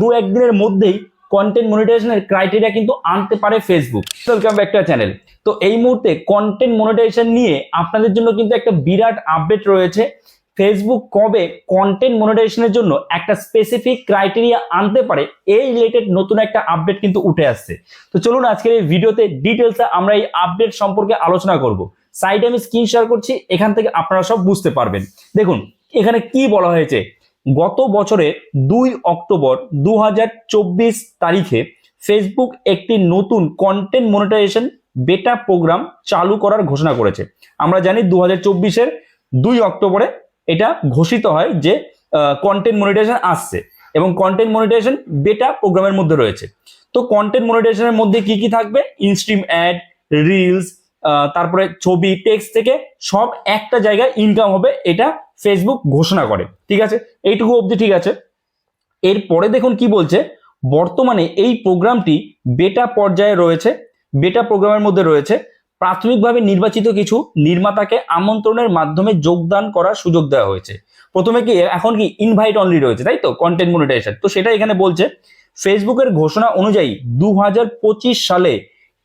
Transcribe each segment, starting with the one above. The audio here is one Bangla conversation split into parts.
দু একদিনের মধ্যেই কন্টেন্ট মনিটাইজেশনের ক্রাইটেরিয়া কিন্তু আনতে পারে Facebook welcome back to channel তো এই মুহূর্তে কন্টেন্ট মনিটাইজেশন নিয়ে আপনাদের জন্য কিন্তু একটা বিরাট আপডেট রয়েছে। ফেসবুক কবে কন্টেন্ট মনিটাইজেশনের জন্য একটা স্পেসিফিক ক্রাইটেরিয়া আনতে পারে, এই রিলেটেড নতুন একটা আপডেট কিন্তু উঠে আসছে। তো চলুন আজকের এই ভিডিওতে ডিটেলসে আমরা এই আপডেট সম্পর্কে আলোচনা করব। সাইডে আমি স্ক্রিন শেয়ার করছি, এখান থেকে আপনারা সব বুঝতে পারবেন। দেখুন, এখানে কি বলা হয়েছে? গত বছরে দুই অক্টোবর দু হাজার চব্বিশ তারিখে ফেসবুক একটি নতুন কন্টেন্ট মনিটাইজেশন বেটা প্রোগ্রাম চালু করার ঘোষণা করেছে। আমরা জানি দু হাজার চব্বিশের দুই অক্টোবরে এটা ঘোষিত হয় যে কন্টেন্ট মনিটাইজেশন আসছে এবং কন্টেন্ট মনিটাইজেশন বেটা প্রোগ্রামের মধ্যে রয়েছে। তো কন্টেন্ট মনিটাইজেশনের মধ্যে কি কি থাকবে? ইনস্ট্রিম অ্যাড রিলস তারপরে ছবি টেক্সট থেকে সব একটা জায়গায় ইনকাম হবে, এটা ফেসবুক ঘোষণা করে। ঠিক আছে? এইটুকু অবধি ঠিক আছে? এরপরে দেখুন কি বলছে। বর্তমানে এই প্রোগ্রামটি বেটা পর্যায়ে রয়েছে বেটা প্রোগ্রামের মধ্যে রয়েছে। প্রাথমিকভাবে নির্বাচিত কিছু নির্মাতাকে আমন্ত্রণের মাধ্যমে যোগদান করার সুযোগ দেওয়া হয়েছে। প্রথমে কি, এখন কি ইনভাইট অনলি রয়েছে, তাই তো? কন্টেন্ট মনিটাইজেশন তো সেটা এখানে বলছে ফেসবুকের ঘোষণা অনুযায়ী দু হাজার পঁচিশ সালে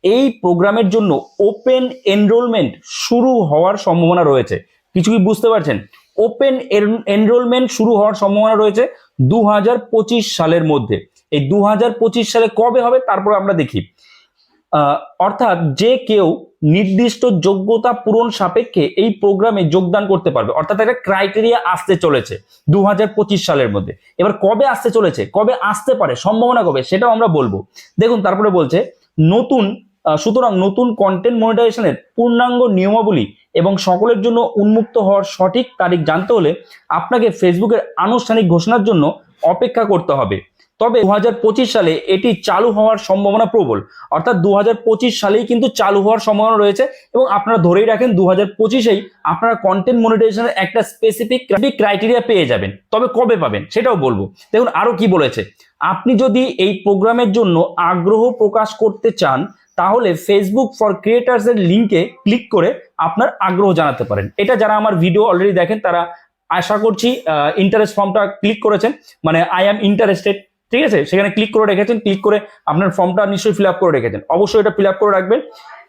এই প্রোগ্রামের জন্য ওপেন এনরোলমেন্ট শুরু হওয়ার সম্ভাবনা রয়েছে। কিছু কি বুঝতে পারছেন? ওপেন এনরোলমেন্ট শুরু হওয়ার সম্ভাবনা রয়েছে দু হাজার পঁচিশ সালের মধ্যে। এই দু হাজার পঁচিশ সালে কবে হবে তারপর আমরা দেখি। অর্থাৎ যে কেউ নির্দিষ্ট যোগ্যতা পূরণ সাপেক্ষে এই প্রোগ্রামে যোগদান করতে পারবে। অর্থাৎ একটা ক্রাইটেরিয়া আসতে চলেছে দু হাজার পঁচিশ সালের মধ্যে। এবার কবে আসতে চলেছে? কবে আসতে পারে? সম্ভাবনা কবে? সেটাও আমরা বলব। দেখুন, তারপরে বলছে, নতুন সুতরাং নতুন কন্টেন্ট মনিটাইজেশনের পূর্ণাঙ্গ নিয়মাবলী এবং সকলের জন্য উন্মুক্ত হওয়ার সঠিক তারিখ জানতে হলে আপনাকে ফেসবুকের আনুষ্ঠানিক ঘোষণার জন্য অপেক্ষা করতে হবে। তবে দু হাজার পঁচিশ সালে এটি চালু হওয়ার সম্ভাবনা প্রবল। অর্থাৎ দু হাজার পঁচিশ সালেই কিন্তু চালু হওয়ার সম্ভাবনা রয়েছে এবং আপনারা ধরেই রাখেন দু হাজার পঁচিশেই আপনারা কন্টেন্ট মনিটাইজেশনের একটা স্পেসিফিক ক্রাইটেরিয়া পেয়ে যাবেন। তবে কবে পাবেন সেটাও বলব। দেখুন আরও কি বলেছে। আপনি যদি এই প্রোগ্রামের জন্য আগ্রহ প্রকাশ করতে চান তাহলে ফেসবুক ফর ক্রিয়েটার্স এর লিঙ্কে ক্লিক করে আপনার আগ্রহ জানাতে পারেন। এটা যারা আমার ভিডিও অলরেডি দেখেন, তারা আশা করছি ইন্টারেস্ট ফর্মটা ক্লিক করেছেন। মানে আই অ্যাম ইন্টারেস্টেড ঠিক আছে? সেখানে ক্লিক করে রেখেছেন ক্লিক করে আপনার ফর্মটা নিশ্চয়ই ফিল করে রেখেছেন। অবশ্যই এটা ফিল করে রাখবেন।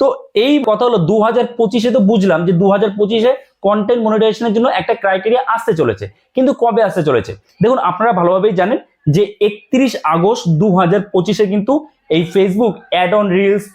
তো এই কথা হলো দু হাজার পঁচিশে তো বুঝলাম যে দু হাজার পঁচিশে কন্টেন্ট মনিটাইজেশনের জন্য একটা ক্রাইটেরিয়া আসতে চলেছে। কিন্তু কবে আসতে চলেছে? দেখুন, আপনারা ভালোভাবেই জানেন যে একত্রিশ আগস্ট দু হাজার পঁচিশে কিন্তু এই Facebook ad on reels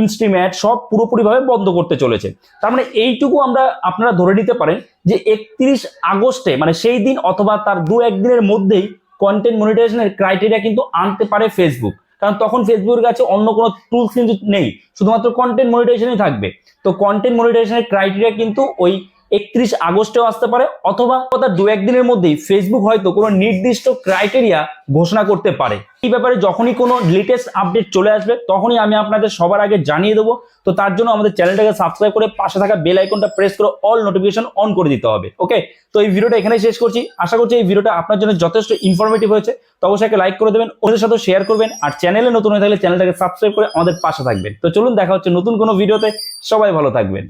instream ad সব পুরোপুরিভাবে বন্ধ করতে চলেছে। তার মানে এইটুকু আমরা, আপনারা ধরে নিতে পারেন যে একত্রিশ আগস্টে মানে সেই দিন অথবা তার দু একদিনের মধ্যেই কন্টেন্ট মনিটাইজেশনের ক্রাইটেরিয়া কিন্তু আনতে পারে ফেসবুক কারণ তখন ফেসবুকের কাছে অন্য কোনো টুলস কিন্তু নেই। শুধুমাত্র কন্টেন্ট মনিটাইজেশনই থাকবে। তো কন্টেন্ট মনিটাইজেশনের ক্রাইটেরিয়া কিন্তু ওই একত্রিশ আগস্টেও আসতে পারে, অথবা তার দু একদিনের মধ্যেই ফেসবুক হয়তো কোনো নির্দিষ্ট ক্রাইটেরিয়া ঘোষণা করতে পারে। এই ব্যাপারে যখনই কোনো লেটেস্ট আপডেট চলে আসবে, তখনই আমি আপনাদের সবার আগে জানিয়ে দেবো। তো তার জন্য আমাদের চ্যানেলটাকে সাবস্ক্রাইব করে পাশে থাকা বেল আইকনটা প্রেস করে অল নোটিফিকেশন অন করে দিতে হবে ওকে তো এই ভিডিওটা এখানে শেষ করছি। আশা করছি এই ভিডিওটা আপনার জন্য যথেষ্ট ইনফরমেটিভ হয়েছে। তো অবশ্যই লাইক করে দেবেন ওদের সাথে শেয়ার করবেন, আর চ্যানেলে নতুন হয়ে থাকলে চ্যানেলটাকে সাবস্ক্রাইব করে আমাদের পাশে থাকবেন। তো চলুন, দেখা হচ্ছে নতুন কোনো ভিডিওতে। সবাই ভালো থাকবেন।